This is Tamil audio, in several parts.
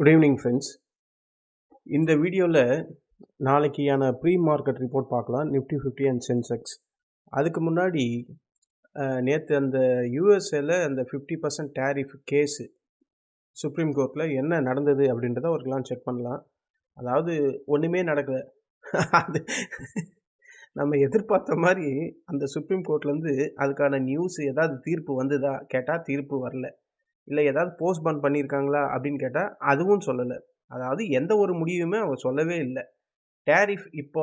குட் ஈவினிங் ஃப்ரெண்ட்ஸ் இந்த வீடியோவில் நாளைக்கான ப்ரீ மார்க்கெட் ரிப்போர்ட் பார்க்கலாம். நிஃப்டி ஃபிஃப்டி அண்ட் சென்செக்ஸ் அதுக்கு முன்னாடி நேற்று அந்த யூஎஸ்ஏல அந்த fifty percent tariff case supreme கோர்ட்டில் என்ன நடந்தது அப்படின்றத ஒருக்கெல்லாம் செக் பண்ணலாம். அதாவது ஒன்றுமே நடக்கலை. அது நம்ம எதிர்பார்த்த மாதிரி அந்த சுப்ரீம் கோர்ட்லேருந்து அதுக்கான நியூஸ் ஏதாவது தீர்ப்பு வந்ததா? கேட்டால் தீர்ப்பு வரல. இல்லை ஏதாவது போஸ்ட்பான் பண்ணியிருக்காங்களா அப்படின்னு கேட்டால் அதுவும் சொல்லலை. அதாவது எந்த ஒரு முடிவுமே அவங்க சொல்லவே இல்லை. டேரிஃப் இப்போ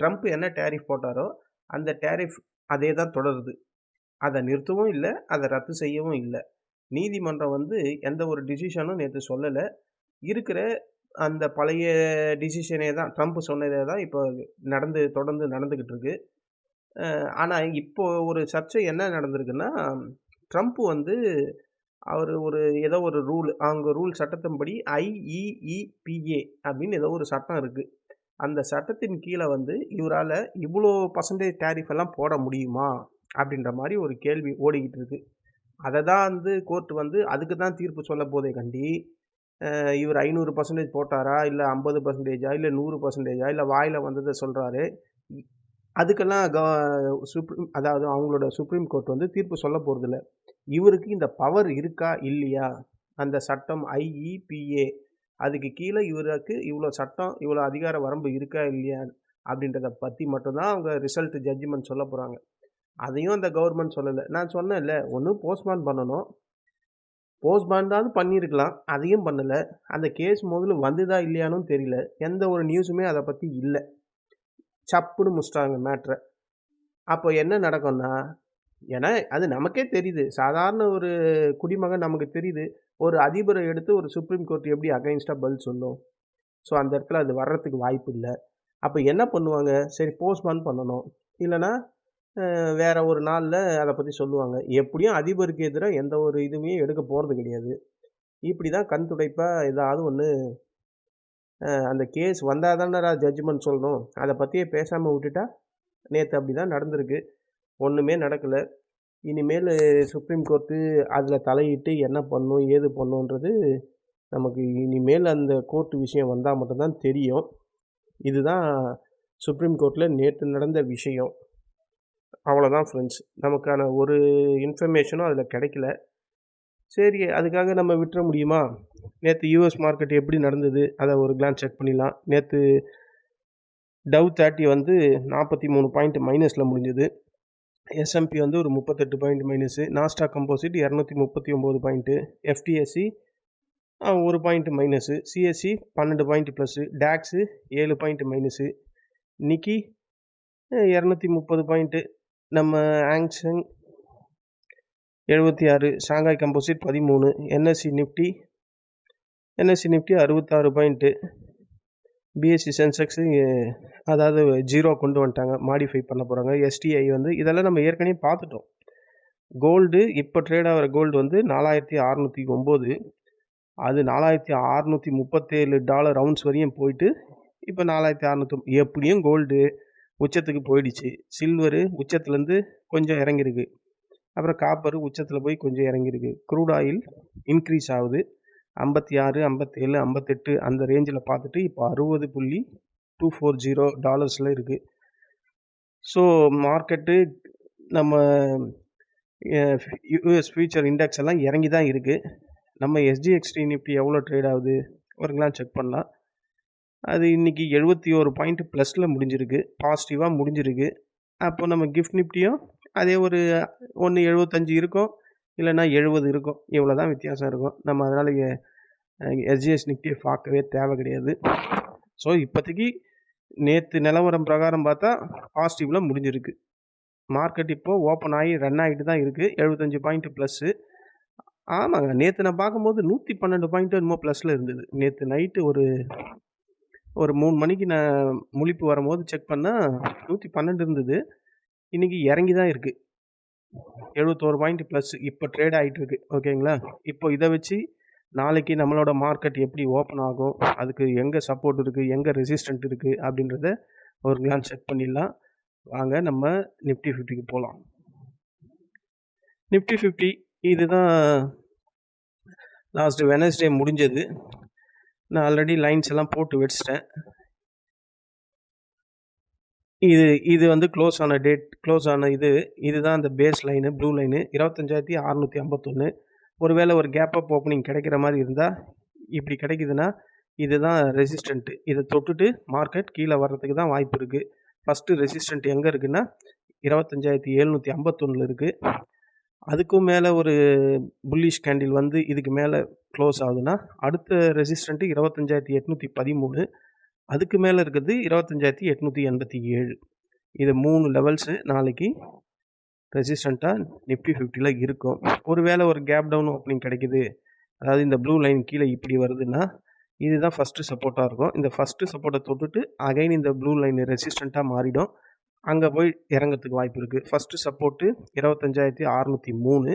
ட்ரம்ப் என்ன டேரிஃப் போட்டாரோ அந்த டேரிஃப் அதே தான் தொடருது. அதை நிறுத்தவும் இல்லை அதை ரத்து செய்யவும் இல்லை. நீதிமன்றம் வந்து எந்த ஒரு டிசிஷனும் நேற்று சொல்லலை. இருக்கிற அந்த பழைய டிசிஷனே தான் ட்ரம்ப் சொன்னதே தான் இப்போ நடந்து தொடர்ந்து நடந்துக்கிட்டு இருக்கு. ஆனால் இப்போ ஒரு சர்ச்சை என்ன நடந்திருக்குன்னா ட்ரம்ப் வந்து அவர் ஒரு ஏதோ ஒரு ரூல் அவங்க ரூல் சட்டத்தின்படி ஐஇஇபிஏ அப்படின்னு ஏதோ ஒரு சட்டம் இருக்குது அந்த சட்டத்தின் கீழே வந்து இவரால் இவ்வளோ பர்சன்டேஜ் டேரிஃப் எல்லாம் போட முடியுமா? அப்படின்ற மாதிரி ஒரு கேள்வி ஓடிக்கிட்டு இருக்கு. அதை தான் வந்து கோர்ட் வந்து அதுக்கு தான் தீர்ப்பு சொல்ல போதே கண்டி இவர் ஐநூறு பர்சன்டேஜ் போட்டாரா? இல்லை ஐம்பது பர்சன்டேஜா இல்லை நூறு பர்சன்டேஜா இல்லை வாயில் வந்ததை சொல்கிறாரு அதுக்கெல்லாம் க சுப்ரீம் அதாவது அவங்களோட சுப்ரீம் கோர்ட் வந்து தீர்ப்பு சொல்ல போகிறதில்ல இவருக்கு இந்த பவர் இருக்கா இல்லையா? அந்த சட்டம் ஐஇபிஏ அதுக்கு கீழே இவருக்கு இவ்வளோ சட்டம் இவ்வளோ அதிகார வரம்பு இருக்கா இல்லையா? அப்படின்றத பற்றி மட்டும்தான் அவங்க ரிசல்ட் ஜட்ஜ்மெண்ட் சொல்ல போகிறாங்க அதையும் அந்த கவர்மெண்ட் சொல்லலை. நான் சொன்னேன்ல ஒன்று போஸ்ட்மான் பண்ணணும். போஸ்ட்மார்ட்டாவது பண்ணியிருக்கலாம். அதையும் பண்ணலை. அந்த கேஸ் முதல்ல வந்துதா இல்லையானும் தெரியல. எந்த ஒரு நியூஸுமே அதை பற்றி இல்லை. சப்புன்னு முடிச்சிட்டாங்க மேட்ரை அப்போ என்ன நடக்கும்னா ஏன்னா அது நமக்கே தெரியுது. சாதாரண ஒரு குடிமகன் நமக்கு தெரியுது. ஒரு அதிபரை எடுத்து ஒரு சுப்ரீம் கோர்ட் எப்படி அகைன்ஸ்டாக பதில் சொல்லும். ஸோ அந்த இடத்துல அது வர்றதுக்கு வாய்ப்பு இல்லை. அப்போ என்ன பண்ணுவாங்க? சரி போஸ்ட்மான் பண்ணணும். இல்லைனா வேறு ஒரு நாளில் அதை பற்றி சொல்லுவாங்க. எப்படியும் அதிபருக்கு எதிராக எந்த ஒரு இதுவுமே எடுக்க போகிறது கிடையாது. இப்படி தான் கண் துடைப்பாக ஏதாவது ஒன்று அந்த கேஸ் வந்தால் தானே ஜட்ஜ்மெண்ட் சொல்லணும். அதை பற்றியே பேசாமல் விட்டுட்டா நேற்று அப்படி தான் நடந்திருக்கு. ஒன்றுமே நடக்கலை. இனிமேல் சுப்ரீம் கோர்ட்டு அதில் தலையிட்டு என்ன பண்ணும் ஏது பண்ணுன்றது நமக்கு இனிமேல் அந்த கோர்ட்டு விஷயம் வந்தால் மட்டும்தான் தெரியும். இதுதான் சுப்ரீம் கோர்ட்டில் நேற்று நடந்த விஷயம். அவ்வளோதான் ஃப்ரெண்ட்ஸ் நமக்கான ஒரு இன்ஃபர்மேஷனும் அதில் கிடைக்கல. சரி அதுக்காக நம்ம விட்டுற முடியுமா? நேற்று யூஎஸ் மார்க்கெட் எப்படி நடந்தது? அதை ஒரு கிளான்ஸ் செக் பண்ணிடலாம். நேற்று டவ் தேர்ட்டி வந்து நாற்பத்தி மூணு பாயிண்ட் மைனஸில் முடிஞ்சது. எஸ்எம்பி வந்து ஒரு முப்பத்தெட்டு பாயிண்ட் மைனஸு நாஸ்டா கம்போசிட் இரநூத்தி முப்பத்தி ஒம்பது பாயிண்ட்டு எஃப்டிஎஸ்சி ஒரு பாயிண்ட் மைனஸு சிஎஸ்சி பன்னெண்டு பாயிண்ட் ப்ளஸ்ஸு டேக்ஸு ஏழு பாயிண்ட் மைனஸு நிக்கி இரநூத்தி முப்பது பாயிண்ட்டு நம்ம ஆங்ஷங் எழுபத்தி ஆறு ஷாங்காய் கம்போசிட் பதிமூணு என்எஸ்சி நிஃப்டி என்எஸ்சி நிஃப்டி அறுபத்தாறு பாயிண்ட்டு பிஎஸ்சி சென்செக்ஸு அதாவது ஜீரோ கொண்டு வந்துட்டாங்க மாடிஃபை பண்ண போகிறாங்க எஸ்டிஐ வந்து இதெல்லாம் நம்ம ஏற்கனவே பார்த்துட்டோம். கோல்டு இப்போ ட்ரேட் ஆகிற கோல்டு வந்து நாலாயிரத்தி அறநூற்றி ஒம்பது. அது நாலாயிரத்தி அறநூற்றி முப்பத்தேழு டாலர் ரவுண்ட்ஸ் வரையும் போயிட்டு இப்போ நாலாயிரத்தி அறநூற்றி எப்படியும் கோல்டு உச்சத்துக்கு போயிடுச்சு. சில்வரு உச்சத்துலேருந்து கொஞ்சம் இறங்கியிருக்கு. அப்புறம் காப்பரு உச்சத்தில் போய் கொஞ்சம் இறங்கிருக்கு க்ரூட் ஆயில் இன்க்ரீஸ் ஆகுது. ஐம்பத்தி ஆறு ஐம்பத்தேழு ஐம்பத்தெட்டு அந்த ரேஞ்சில் பார்த்துட்டு இப்போ அறுபது புள்ளி டூ ஃபோர் ஜீரோ டாலர்ஸில் இருக்குது ஸோ மார்க்கெட்டு நம்ம யூஎஸ் ஃபியூச்சர் இண்டெக்ஸ் எல்லாம் இறங்கி தான் இருக்குது நம்ம எஸ்டிஎக்ஸ்டி நிஃப்டி எவ்வளோ ட்ரேட் ஆகுது? ஒருங்களாம் செக் பண்ணலாம். அது இன்றைக்கி எழுபத்தி ஒரு பாயிண்ட் ப்ளஸில் முடிஞ்சிருக்கு. பாசிட்டிவாக முடிஞ்சிருக்கு. அப்போ நம்ம கிஃப்ட் நிஃப்டியும் அதே ஒரு ஒன்று எழுபத்தஞ்சு இருக்கும். இல்லைன்னா எழுபது இருக்கும். இவ்வளோ தான் வித்தியாசம் இருக்கும். நம்ம அதனால் எஸ்ஜிஎஸ் நிஃப்டியை பார்க்கவே தேவை கிடையாது. ஸோ இப்போதைக்கு நேற்று நிலவரம் பிரகாரம் பார்த்தா பாசிட்டிவில் முடிஞ்சிருக்கு. மார்க்கெட் இப்போது ஓப்பன் ஆகி ரன் ஆகிட்டு தான் இருக்குது எழுபத்தஞ்சி பாயிண்ட் ப்ளஸ்ஸு ஆமாங்க. நேற்று நான் பார்க்கும்போது நூற்றி பன்னெண்டு பாயிண்ட் என்னமோ ப்ளஸில் இருந்தது. நேற்று நைட்டு ஒரு ஒரு மூணு மணிக்கு நான் முழிப்பு வரும்போது செக் பண்ணால் நூற்றி பன்னெண்டு இருந்தது. இன்றைக்கி இறங்கி தான் இருக்குது எழுபத்தோரு பாயிண்ட் ப்ளஸ் இப்போ ட்ரேட் ஆகிட்டு இருக்கு ஓகேங்களா இப்போ இதை வச்சு நாளைக்கு நம்மளோட மார்க்கெட் எப்படி ஓப்பன் ஆகும் அதுக்கு எங்கே சப்போர்ட் இருக்குது எங்கே ரெசிஸ்டன்ட் இருக்குது அப்படின்றத ஒரு கிளான்ஸ் செக் பண்ணிடலாம். வாங்க நம்ம நிஃப்டி ஃபிஃப்டிக்கு போகலாம் நிஃப்டி ஃபிஃப்டி இதுதான் லாஸ்ட் வெனஸ்டே முடிஞ்சது. நான் ஆல்ரெடி லைன்ஸ் எல்லாம் போட்டு வச்சிட்டேன். இது இது வந்து க்ளோஸ் ஆன டேட் க்ளோஸ் ஆன இது இதுதான் அந்த பேஸ் லைனு ப்ளூ லைனு இருபத்தஞ்சாயிரத்தி அறநூற்றி ஐம்பத்தொன்று ஒருவேளை ஒரு கேப் அப் ஓப்பனிங் கிடைக்கிற மாதிரி இருந்தால் இப்படி கிடைக்குதுன்னா இதுதான் ரெசிஸ்டண்ட்டு இதை தொட்டுட்டு மார்க்கெட் கீழே வர்றதுக்கு தான் வாய்ப்பு இருக்குது ஃபஸ்ட்டு ரெசிஸ்டண்ட் எங்கே இருக்குன்னா இருபத்தஞ்சாயிரத்தி எழுநூற்றி ஐம்பத்தொன்னில் இருக்குது அதுக்கும் மேலே ஒரு புல்லிஷ் கேண்டில் வந்து இதுக்கு மேலே க்ளோஸ் ஆகுதுன்னா அடுத்த ரெசிஸ்டண்ட்டு இருபத்தஞ்சாயிரத்தி எட்நூற்றி பதிமூணு. அதுக்கு மேலே இருக்கிறது இருபத்தஞ்சாயிரத்தி எட்நூற்றி எண்பத்தி ஏழு. இது மூணு லெவல்ஸு நாளைக்கு ரெசிஸ்டண்ட்டாக நிஃப்டி ஃபிஃப்டியில் இருக்கும். ஒருவேளை ஒரு கேப் டவுன் ஓப்பனிங் கிடைக்குது. அதாவது இந்த ப்ளூ லைன் கீழே இப்படி வருதுன்னா இதுதான் ஃபஸ்ட்டு சப்போர்ட்டாக இருக்கும். இந்த ஃபஸ்ட்டு சப்போர்ட்டை தொட்டுட்டு அகைன் இந்த ப்ளூ லைன் ரெசிஸ்டண்ட்டாக மாறிடும். அங்கே போய் இறங்கிறதுக்கு வாய்ப்பு இருக்குது ஃபஸ்ட்டு சப்போர்ட்டு இருபத்தஞ்சாயிரத்தி அறநூற்றி மூணு.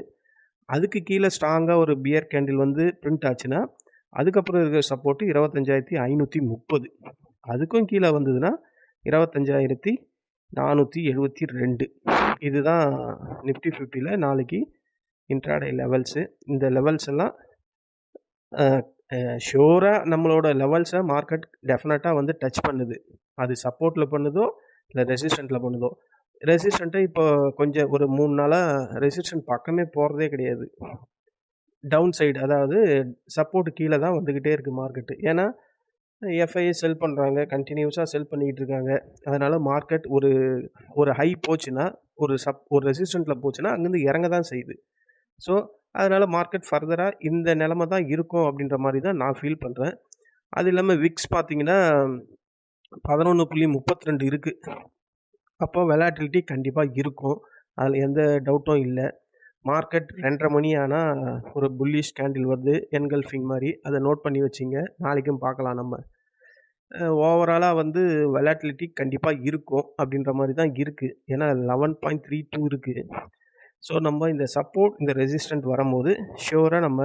அதுக்கு கீழே ஸ்ட்ராங்காக ஒரு பியர் கேண்டில் வந்து பிரிண்ட் ஆச்சுன்னா அதுக்கப்புறம் இருக்கிற சப்போர்ட்டு இருபத்தஞ்சாயிரத்தி ஐநூற்றி முப்பது. அதுக்கும் கீழே வந்ததுன்னா இருபத்தஞ்சாயிரத்தி நானூற்றி எழுபத்தி ரெண்டு. இதுதான் நிஃப்டி ஃபிஃப்டியில் நாளைக்கு இன்ட்ராடே லெவல்ஸு இந்த லெவல்ஸ் எல்லாம் ஷோராக நம்மளோட லெவல்ஸை மார்க்கெட் டெஃபினட்டாக வந்து டச் பண்ணுது. அது சப்போர்ட்டில் பண்ணுதோ இல்லை ரெசிஸ்டண்ட்டில் பண்ணுதோ. ரெசிஸ்டண்ட்டை இப்போ கொஞ்சம் ஒரு மூணு நாளாக ரெசிஸ்டன்ட் பக்கமே போகிறதே கிடையாது. டவுன் சைடு அதாவது சப்போர்ட் கீழே தான் வந்துக்கிட்டே இருக்குது மார்க்கெட்டு. ஏன்னா எஃப்ஐஏ செல் பண்ணுறாங்க கண்டினியூஸாக செல் பண்ணிக்கிட்டு இருக்காங்க. அதனால் மார்க்கெட் ஒரு ஒரு ஹை போச்சுன்னா ஒரு சப் ஒரு ரெசிஸ்டண்ட்டில் போச்சுன்னா அங்கேருந்து இறங்க தான் செய்யுது. ஸோ அதனால் மார்க்கெட் ஃபர்தராக இந்த நிலமை தான் இருக்கும் அப்படின்ற மாதிரி தான் நான் ஃபீல் பண்ணுறேன் அது இல்லாமல் விக்ஸ் பார்த்தீங்கன்னா பதினொன்று புள்ளி முப்பத்தி ரெண்டு இருக்குது அப்போ வெலாட்டிலிட்டி கண்டிப்பாக இருக்கும். அதில் எந்த டவுட்டும் இல்லை. மார்க்கெட் ரெண்டரை மணி ஆனால் ஒரு புல்லிஷ் கேண்டில் வருது. என்கல்ஃபிங் மாதிரி. அதை நோட் பண்ணி வச்சிங்க. நாளைக்கும் பார்க்கலாம் நம்ம. ஓவராலாக வந்து வெலாட்டிலிட்டி கண்டிப்பாக இருக்கும் அப்படின்ற மாதிரி தான் இருக்குது ஏன்னா லெவன் பாயிண்ட் த்ரீ டூ இருக்குது ஸோ நம்ம இந்த சப்போர்ட் இந்த ரெசிஸ்டண்ட் வரும்போது ஷியோராக நம்ம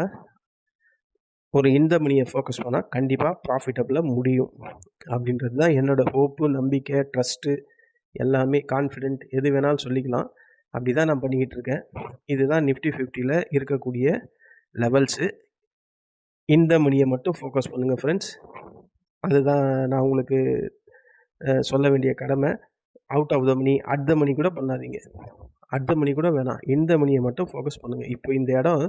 ஒரு இந்த மணியை ஃபோக்கஸ் பண்ணால் கண்டிப்பாக ப்ராஃபிட்டபிளாக முடியும். அப்படின்றது தான் என்னோடய ஹோப்பு நம்பிக்கை ட்ரஸ்ட்டு எல்லாமே கான்ஃபிடென்ட் எது வேணாலும் சொல்லிக்கலாம். அப்படி தான் நான் பண்ணிக்கிட்டு இருக்கேன். இதுதான் நிஃப்டி ஃபிஃப்டியில் இருக்கக்கூடிய லெவல்ஸு இந்த மணியை மட்டும் ஃபோக்கஸ் பண்ணுங்கள் ஃப்ரெண்ட்ஸ் அதுதான் நான் உங்களுக்கு சொல்ல வேண்டிய கடமை. Out of the money at the money கூட பண்ணாதீங்க. அட் த மணி கூட வேணாம். இந்த மணியை மட்டும் ஃபோக்கஸ் பண்ணுங்கள் இப்போ இந்த இடம்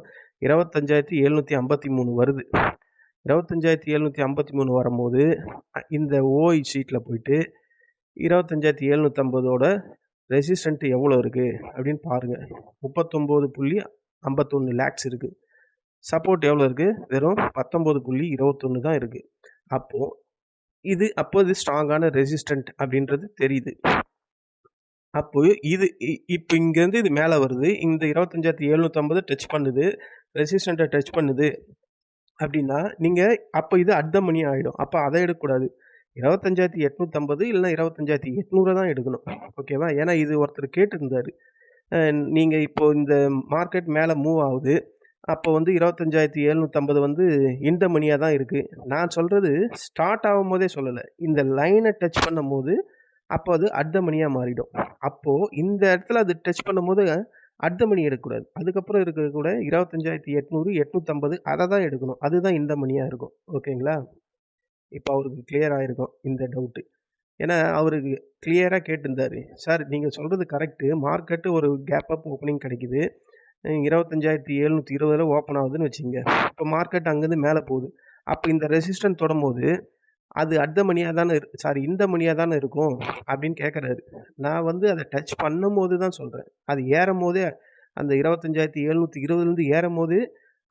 இருபத்தஞ்சாயிரத்தி எழுநூற்றி ஐம்பத்தி மூணு வருது. இருபத்தஞ்சாயிரத்தி எழுநூற்றி ஐம்பத்தி மூணு வரும்போது இந்த ஓய் ஷீட்டில் போயிட்டு இருபத்தஞ்சாயிரத்தி எழுநூற்றம்பதோட ரெசிஸ்டன்ட் எவ்வளோ இருக்குது அப்படின்னு பாருங்கள் முப்பத்தொம்போது புள்ளி ஐம்பத்தொன்று லேக்ஸ் இருக்குது சப்போர்ட் எவ்வளோ இருக்குது வெறும் பத்தொம்போது புள்ளி இருபத்தொன்று தான் இருக்குது அப்போது இது அப்போது ஸ்ட்ராங்கான ரெசிஸ்டன்ட் அப்படின்றது தெரியுது. அப்போ இது இப்போ இங்கேருந்து இது மேலே வருது. இந்த இருபத்தஞ்சாயிரத்தி எழுநூற்றம்பது டச் பண்ணுது. ரெசிஸ்டண்ட்டை டச் பண்ணுது. அப்படின்னா நீங்கள் அப்போ இது அர்த்த மணி ஆகிடும் அப்போ அதை எடுக்கக்கூடாது. இருபத்தஞ்சாயிரத்தி எட்நூற்றம்பது இல்லைனா இருபத்தஞ்சாயிரத்தி எட்நூறு தான் எடுக்கணும். ஓகேவா ஏன்னா இது ஒருத்தர் கேட்டிருந்தார். நீங்கள் இப்போ இந்த மார்க்கெட் மேலே மூவ் ஆகுது. அப்போ வந்து இருபத்தஞ்சாயிரத்தி எழுநூற்றம்பது வந்து இந்த மணியாக தான் இருக்குது நான் சொல்கிறது ஸ்டார்ட் ஆகும் போதே சொல்லலை. இந்த லைனை டச் பண்ணும் போது அப்போ அது அடுத்த மணியாக மாறிடும். அப்போது இந்த இடத்துல அது டச் பண்ணும்போது அடுத்த மணி எடுக்கக்கூடாது. அதுக்கப்புறம் இருக்கிற கூட இருபத்தஞ்சாயிரத்தி எட்நூறு எட்நூற்றம்பது அதை தான் எடுக்கணும். அதுதான் இந்த மணியாக இருக்கும். ஓகேங்களா இப்போ அவருக்கு கிளியர் ஆகிருக்கும் இந்த டவுட்டு ஏன்னா அவருக்கு கிளியராக கேட்டிருந்தார். சார் நீங்கள் சொல்கிறது கரெக்டு மார்க்கெட்டு ஒரு கேப் அப் ஓப்பனிங் கிடைக்குது. இருபத்தஞ்சாயிரத்தி எழுநூற்றி இருபதில் ஓப்பன் ஆகுதுன்னு வச்சுங்க இப்போ மார்க்கெட் அங்கேருந்து மேலே போகுது. அப்போ இந்த ரெசிஸ்டன்ட் தொடும்போது அது அடுத்த மணியாக தானே சாரி இந்த மணியாக தானே இருக்கும்? அப்படின்னு கேட்குறாரு. நான் வந்து அதை டச் பண்ணும் போது தான் சொல்கிறேன் அது ஏறும் போதே அந்த இருபத்தஞ்சாயிரத்தி எழுநூற்றி இருபதுலேருந்து ஏறும் போது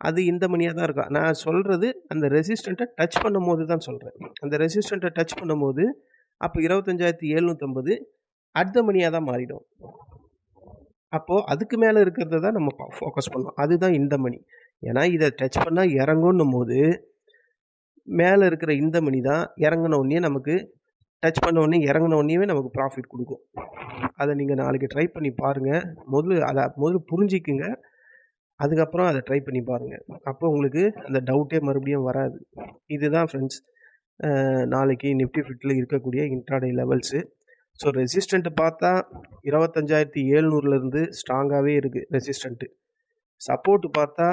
அது இந்த மணியாக தான் இருக்கும் நான் சொல்கிறது அந்த ரெசிஸ்டண்ட்டை டச் பண்ணும் போது தான் சொல்கிறேன் அந்த ரெசிஸ்டண்ட்டை டச் பண்ணும்போது அப்போ இருபத்தஞ்சாயிரத்தி எழுநூற்றம்பது அடுத்த மணியாக தான் மாறிடும். அப்போது அதுக்கு மேலே இருக்கிறத தான் நம்ம ஃபோக்கஸ் பண்ணோம். அதுதான் இந்த மணி ஏன்னா இதை டச் பண்ணால் இறங்குன்னும் போது மேலே இருக்கிற இந்த மணி தான் இறங்கின உடனே நமக்கு டச் பண்ண உடனே இறங்கின உடனே நமக்கு ப்ராஃபிட் கொடுக்கும். அதை நீங்கள் நாளைக்கு ட்ரை பண்ணி பாருங்கள் முதல்ல அதை முதல்ல புரிஞ்சிக்குங்க. அதுக்கப்புறம் அதை ட்ரை பண்ணி பாருங்கள் அப்போ உங்களுக்கு அந்த டவுட்டே மறுபடியும் வராது. இதுதான் ஃப்ரெண்ட்ஸ் நாளைக்கு நிஃப்டி ஃபிஃப்டில் இருக்கக்கூடிய இன்ட்ராடே லெவல்ஸு ஸோ ரெசிஸ்டண்ட்டு பார்த்தா இருபத்தஞ்சாயிரத்தி ஏழ்நூறுலேருந்து ஸ்ட்ராங்காகவே இருக்குது ரெசிஸ்டண்ட்டு சப்போர்ட்டு பார்த்தா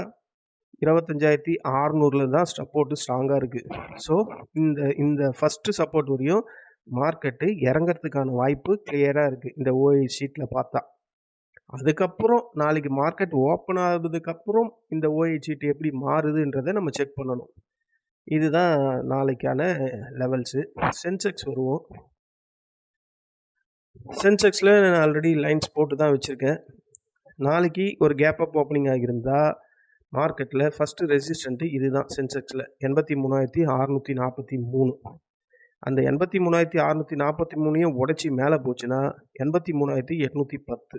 இருபத்தஞ்சாயிரத்தி ஆறுநூறுல தான் சப்போர்ட்டு ஸ்ட்ராங்காக இருக்குது ஸோ இந்த இந்த ஃபஸ்ட்டு சப்போர்ட் வரையும் மார்க்கெட்டு இறங்கிறதுக்கான வாய்ப்பு கிளியராக இருக்குது இந்த ஓஐ ஷீட்டில் பார்த்தா. அதுக்கப்புறம் நாளைக்கு மார்க்கெட் ஓப்பன் ஆகுதுக்கப்புறம் இந்த ஓஐ எப்படி மாறுதுன்றதை நம்ம செக் பண்ணணும். இதுதான் நாளைக்கான லெவல்ஸு சென்செக்ஸ் வருவோம். சென்செக்ஸில் நான் ஆல்ரெடி லைன்ஸ் போட்டு தான் வச்சுருக்கேன். நாளைக்கு ஒரு கேப் அப் ஓப்பனிங் ஆகியிருந்தால் மார்க்கெட்டில் ஃபஸ்ட்டு ரெசிஸ்டண்ட்டு இது தான் சென்செக்ஸில் எண்பத்தி மூணாயிரத்தி அறநூற்றி நாற்பத்தி மூணு. அந்த எண்பத்தி மூணாயிரத்தி அறநூற்றி நாற்பத்தி மூணையும் உடச்சி மேலே போச்சுன்னா எண்பத்தி மூணாயிரத்தி எட்நூற்றி பத்து.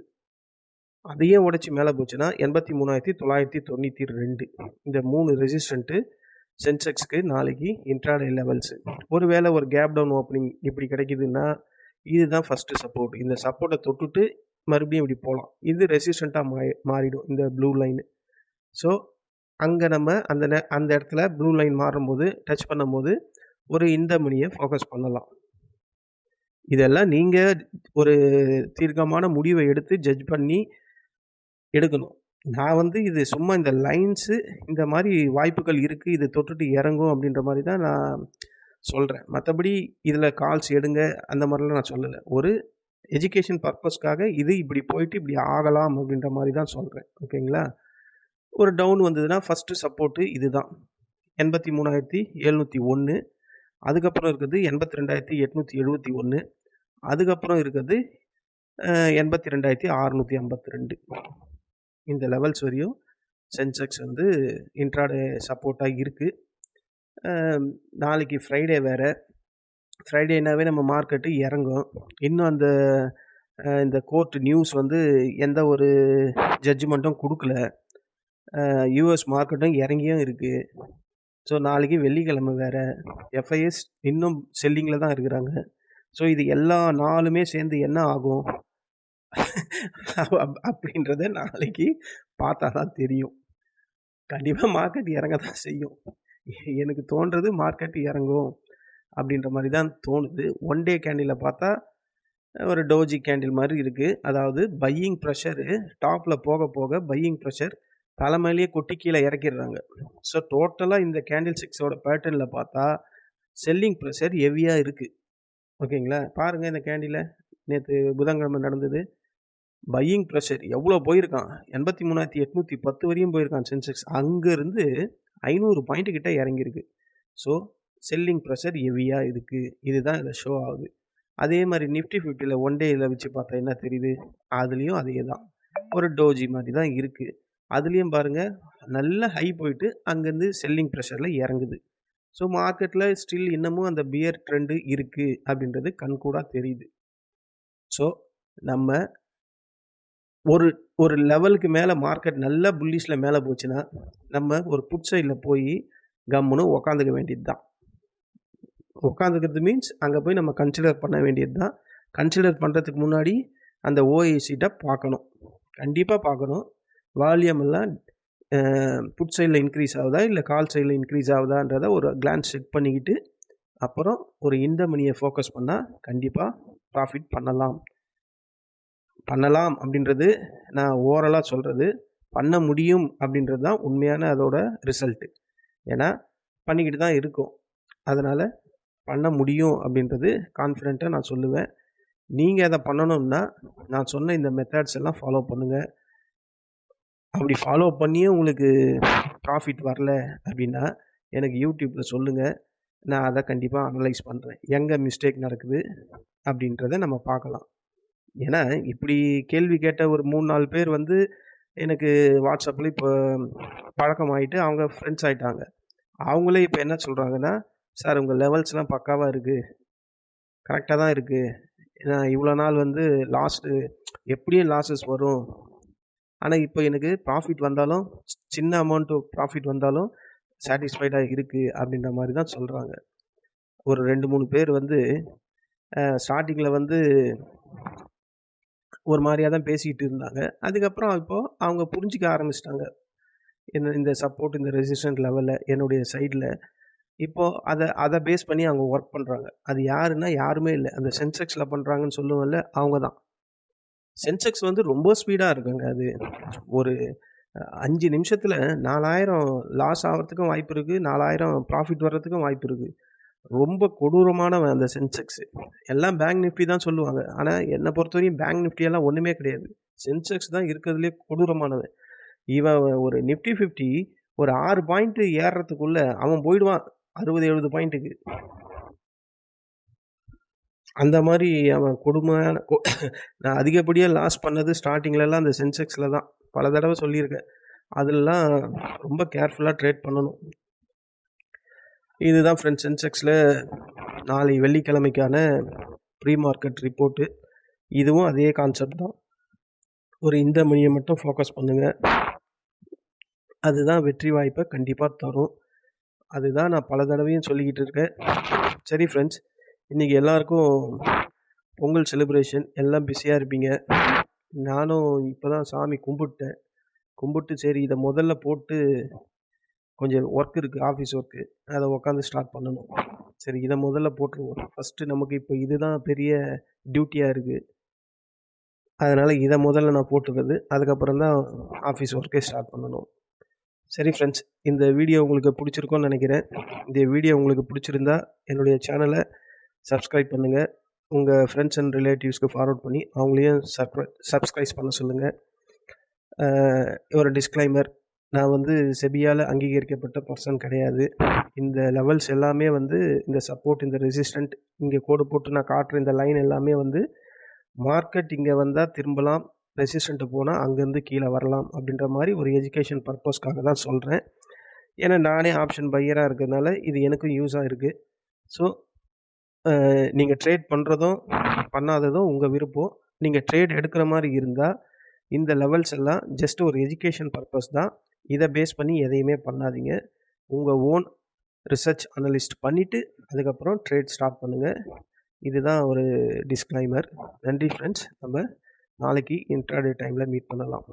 அதையே உடச்சி மேலே போச்சுன்னா எண்பத்தி மூணாயிரத்தி தொள்ளாயிரத்தி தொண்ணூற்றி ரெண்டு. இந்த மூணு ரெசிஸ்டண்ட்டு சென்செக்ஸ்க்கு நாளைக்கு இன்ட்ராடே லெவல்ஸு ஒருவேளை ஒரு கேப் டவுன் ஓப்பனிங் இப்படி கிடைக்குதுன்னா இதுதான் ஃபஸ்ட்டு சப்போர்ட் இந்த சப்போர்ட்டை தொட்டுட்டு மறுபடியும் இப்படி போகலாம் இது ரெசிஸ்டண்ட்டாக மா மாறிடும் இந்த ப்ளூ லைனு ஸோ அங்கே நம்ம அந்த நே அந்த இடத்துல ப்ளூ லைன் மாறும்போது டச் பண்ணும்போது ஒரு இந்த மணியை ஃபோக்கஸ் பண்ணலாம். இதெல்லாம் நீங்கள் ஒரு தீர்க்கமான முடிவை எடுத்து ஜட்ஜ் பண்ணி எடுக்கணும். நான் வந்து இது சும்மா இந்த லைன்ஸு இந்த மாதிரி வாய்ப்புகள் இருக்குது இது தொட்டுட்டு இறங்கும் அப்படின்ற மாதிரி தான் நான் சொல்கிறேன் மற்றபடி இதில் கால்ஸ் எடுங்க அந்த மாதிரிலாம் நான் சொல்லலை. ஒரு எஜுகேஷன் பர்பஸ்க்காக இது இப்படி போயிட்டு இப்படி ஆகலாம் அப்படின்ற மாதிரி தான் சொல்கிறேன் ஓகேங்களா? ஒரு டவுன் வந்ததுன்னா ஃபஸ்ட்டு சப்போர்ட்டு இது தான். எண்பத்தி மூணாயிரத்தி எழுநூற்றி ஒன்று அதுக்கப்புறம் இருக்கிறது எண்பத்தி ரெண்டாயிரத்தி எட்நூற்றி எழுபத்தி ஒன்று அதுக்கப்புறம் இருக்கிறது எண்பத்தி ரெண்டாயிரத்தி அறநூற்றி ஐம்பத்தி ரெண்டு. இந்த லெவல்ஸ் வரையும் சென்செக்ஸ் வந்து இன்ட்ராடே சப்போர்ட்டாக இருக்குது நாளைக்கு ஃப்ரைடே வேறு. ஃப்ரைடேனாவே நம்ம மார்க்கெட்டு இறங்கும். இன்னும் அந்த இந்த கோர்ட் நியூஸ் வந்து எந்த ஒரு ஜட்ஜ்மெண்ட்டும் கொடுக்கல. யூஎஸ் மார்க்கெட்டும் இறங்கியும் இருக்குது ஸோ நாளைக்கு வெள்ளிக்கிழமை வேறு. எஃப்ஐஎஸ் இன்னும் செல்லிங்கில் தான் இருக்கிறாங்க. ஸோ இது எல்லா நாளுமே சேர்ந்து என்ன ஆகும்? அப்படின்றத நாளைக்கு பார்த்தா தான் தெரியும். கண்டிப்பாக மார்க்கெட் இறங்க தான் செய்யும். எனக்கு தோன்றது மார்க்கெட் இறங்கும் அப்படின்ற மாதிரி தான் தோணுது ஒன் டே கேண்டிலில் பார்த்தா ஒரு டோஜி கேண்டில் மாதிரி இருக்குது அதாவது பையிங் ப்ரெஷரு டாப்பில் போக போக பையிங் ப்ரெஷர் தலைமையிலேயே கொட்டி கீழே இறக்கிடுறாங்க. ஸோ டோட்டலாக இந்த கேண்டில் சிக்ஸோட பேட்டர்னில் பார்த்தா செல்லிங் ப்ரெஷர் ஹெவியாக இருக்குது ஓகேங்களா பாருங்கள் இந்த கேண்டிலை நேற்று புதன்கிழமை நடந்தது. பையிங் ப்ரெஷர் எவ்வளோ போயிருக்கான்? எண்பத்தி மூணாயிரத்தி எட்நூற்றி பத்து வரையும் போயிருக்கான் சென்செக்ஸ் அங்கேருந்து ஐநூறு பாயிண்ட்டு கிட்டே இறங்கியிருக்கு. ஸோ செல்லிங் ப்ரெஷர் ஹெவியாக இருக்குது இதுதான் இதில் ஷோ ஆகுது. அதே மாதிரி நிஃப்டி ஃபிஃப்டியில் ஒன் டேயில் வச்சு பார்த்தா என்ன தெரியுது? அதுலேயும் அதே தான் ஒரு டோஜி மாதிரி தான் இருக்குது அதுலேயும் பாருங்கள் நல்ல ஹை போயிட்டு அங்கேருந்து செல்லிங் ப்ரெஷரில் இறங்குது. ஸோ மார்க்கெட்டில் ஸ்டில் இன்னமும் அந்த பியர் ட்ரெண்டு இருக்குது அப்படின்றது கண்கூடாக தெரியுது. ஸோ நம்ம ஒரு ஒரு லெவலுக்கு மேலே மார்க்கெட் நல்ல புல்லிஷில் மேலே போச்சுன்னா நம்ம ஒரு புட் சைடில் போய் கம்முன்னு உக்காந்துக்க வேண்டியது தான் உட்காந்துக்கிறது மீன்ஸ் அங்கே போய் நம்ம கன்சிடர் பண்ண வேண்டியது தான் கன்சிடர் பண்ணுறதுக்கு முன்னாடி அந்த ஓஏசிட்டை பார்க்கணும். கண்டிப்பாக பார்க்கணும். வால்யூம் எல்லாம் புட் சைடில் இன்க்ரீஸ் ஆகுதா இல்லை கால் சைடில் இன்க்ரீஸ் ஆகுதான்றத ஒரு கிளான்ஸ் செக் பண்ணிக்கிட்டு அப்புறம் ஒரு இந்த மணியை ஃபோக்கஸ் பண்ணால் கண்டிப்பாக ப்ராஃபிட் பண்ணலாம். பண்ணலாம் அப்படின்றது நான் ஓரலாக சொல்கிறது பண்ண முடியும் அப்படின்றது தான் உண்மையான அதோட ரிசல்ட்டு. ஏன்னா பண்ணிக்கிட்டு தான் இருக்கும். அதனால் பண்ண முடியும் அப்படின்றது கான்ஃபிடெண்ட்டாக நான் சொல்லுவேன். நீங்கள் அதை பண்ணணும்னா நான் சொன்ன இந்த மெத்தட்ஸ் எல்லாம் ஃபாலோ பண்ணுங்கள் அப்படி ஃபாலோ பண்ணியே உங்களுக்கு ப்ராஃபிட் வரல அப்படின்னா எனக்கு யூடியூப்பில் சொல்லுங்கள் நான் அதை கண்டிப்பாக அனலைஸ் பண்ணுறேன் எங்கே மிஸ்டேக் நடக்குது அப்படின்றத நம்ம பார்க்கலாம். ஏன்னா இப்படி கேள்வி கேட்ட ஒரு மூணு நாலு பேர் வந்து எனக்கு வாட்ஸ்அப்பில் இப்போ பழக்கமாயிட்டு அவங்க ஃப்ரெண்ட்ஸ் ஆகிட்டாங்க அவங்களே இப்போ என்ன சொல்கிறாங்கன்னா சார் உங்கள் லெவல்ஸ்லாம் பக்காவாக இருக்குது கரெக்டாக தான் இருக்குது ஏன்னா இவ்வளோ நாள் வந்து லாஸ்ட்டு எப்படியும் லாஸஸ் வரும். ஆனால் இப்போ எனக்கு ப்ராஃபிட் வந்தாலும் சின்ன அமௌண்ட்டு ப்ராஃபிட் வந்தாலும் சாட்டிஸ்ஃபைடாக இருக்குது அப்படின்ற மாதிரி தான் சொல்கிறாங்க ஒரு ரெண்டு மூணு பேர் வந்து ஸ்டார்டிங்கில் வந்து ஒரு மாதிரியாக தான் பேசிக்கிட்டு இருந்தாங்க. அதுக்கப்புறம் இப்போது அவங்க புரிஞ்சிக்க ஆரம்பிச்சிட்டாங்க. என்ன இந்த சப்போர்ட் இந்த ரெசிஸ்டன்ட் லெவலில் என்னுடைய சைடில் இப்போது அதை அதை பேஸ் பண்ணி அவங்க ஒர்க் பண்ணுறாங்க அது யாருன்னா யாருமே இல்லை. அந்த சென்செக்ஸில் பண்ணுறாங்கன்னு சொல்லுவோம்ல அவங்க தான். சென்செக்ஸ் வந்து ரொம்ப ஸ்பீடாக இருக்குங்க அது. ஒரு அஞ்சு நிமிஷத்தில் நாலாயிரம் லாஸ் ஆகிறதுக்கும் வாய்ப்பு இருக்குது நாலாயிரம் ப்ராஃபிட் வர்றதுக்கும் வாய்ப்பு இருக்குது ரொம்ப கொடூரமானவன் அந்த சென்செக்ஸு. எல்லாம் பேங்க் நிஃப்டி தான் சொல்லுவாங்க. ஆனால் என்னை பொறுத்தவரையும் பேங்க் நிஃப்டியெல்லாம் ஒன்றுமே கிடையாது. சென்செக்ஸ் தான் இருக்கிறதுலே கொடூரமானவன். இவன் ஒரு நிஃப்டி ஃபிஃப்டி ஒரு ஆறு பாயிண்ட்டு ஏறுறதுக்குள்ளே அவன் போயிடுவான். அறுபது எழுபது பாயிண்ட்டுக்கு அந்த மாதிரி அவன் கொடுமையான நான் அதிகப்படியாக லாஸ் பண்ணது ஸ்டார்டிங்லலாம் அந்த சென்செக்ஸில் தான் பல தடவை சொல்லியிருக்கேன். அதெல்லாம் ரொம்ப கேர்ஃபுல்லாக ட்ரேட் பண்ணணும். இதுதான் ஃப்ரெண்ட்ஸ் சென்செக்ஸில் நாளை வெள்ளிக்கிழமைக்கான ப்ரீ மார்க்கெட் ரிப்போர்ட்டு இதுவும் அதே கான்செப்ட் தான். ஒரு இந்த மணியை மட்டும் ஃபோக்கஸ் பண்ணுங்கள் அதுதான் வெற்றி வாய்ப்பை கண்டிப்பாக தரும். அதுதான் நான் பல தடவையும் சொல்லிக்கிட்டு இருக்கேன். சரி ஃப்ரெண்ட்ஸ் இன்றைக்கி எல்லாருக்கும் பொங்கல் செலிப்ரேஷன் எல்லாம் பிஸியாக இருப்பீங்க. நானும் இப்போ தான் சாமி கும்பிட்டேன். கும்பிட்டு சரி இதை முதல்ல போட்டு கொஞ்சம் ஒர்க் இருக்குது ஆஃபீஸ் ஒர்க்கு அதை உட்காந்து ஸ்டார்ட் பண்ணணும். சரி இதை முதல்ல போட்டுருவோம். ஃபஸ்ட்டு நமக்கு இப்போ இதுதான் பெரிய டியூட்டியாக இருக்குது அதனால் இதை முதல்ல நான் போட்டுக்கிறது அதுக்கப்புறம் தான் ஆஃபீஸ் ஒர்க்கே ஸ்டார்ட் பண்ணணும். சரி ஃப்ரெண்ட்ஸ் இந்த வீடியோ உங்களுக்கு பிடிச்சிருக்கோன்னு நினைக்கிறேன். இந்த வீடியோ உங்களுக்கு பிடிச்சிருந்தா என்னுடைய சேனலை சப்ஸ்கிரைப் பண்ணுங்கள் உங்கள் ஃப்ரெண்ட்ஸ் அண்ட் ரிலேட்டிவ்ஸ்க்கு ஃபார்வர்ட் பண்ணி அவங்களையும் சப்ரை சப்ஸ்கிரைப் பண்ண சொல்லுங்கள் ஒரு டிஸ்க்ளைமர் நான் வந்து செபியால் அங்கீகரிக்கப்பட்ட பர்சன் கிடையாது. இந்த லெவல்ஸ் எல்லாமே வந்து இந்த சப்போர்ட் இந்த ரெசிஸ்டண்ட் இங்கே கோடு போட்டு நான் காட்டுற இந்த லைன் எல்லாமே வந்து மார்க்கெட் இங்கே வந்தால் திரும்பலாம் ரெசிஸ்டண்ட்டு போனால் அங்கேருந்து கீழே வரலாம் அப்படின்ற மாதிரி ஒரு எஜுகேஷன் பர்பஸ்க்காக தான் சொல்கிறேன் ஏன்னா நானே ஆப்ஷன் பையராக இருக்கிறதுனால இது எனக்கும் யூஸாக இருக்குது ஸோ நீங்கள் ட்ரேட் பண்ணுறதும் பண்ணாததும் உங்கள் விருப்பம். நீங்கள் ட்ரேட் எடுக்கிற மாதிரி இருந்தால் இந்த லெவல்ஸ் எல்லாம் ஜஸ்ட் ஒரு எஜுகேஷன் பர்பஸ் தான். இதை பேஸ் பண்ணி எதையுமே பண்ணாதீங்க. உங்கள் ஓன் ரிசர்ச் அனலிஸ்ட் பண்ணிவிட்டு அதுக்கப்புறம் ட்ரேட் ஸ்டார்ட் பண்ணுங்கள் இதுதான் ஒரு டிஸ்க்ளைமர். நன்றி ஃப்ரெண்ட்ஸ். நம்ம நாளைக்கு இன்ட்ராடே டைமில் மீட் பண்ணலாம்.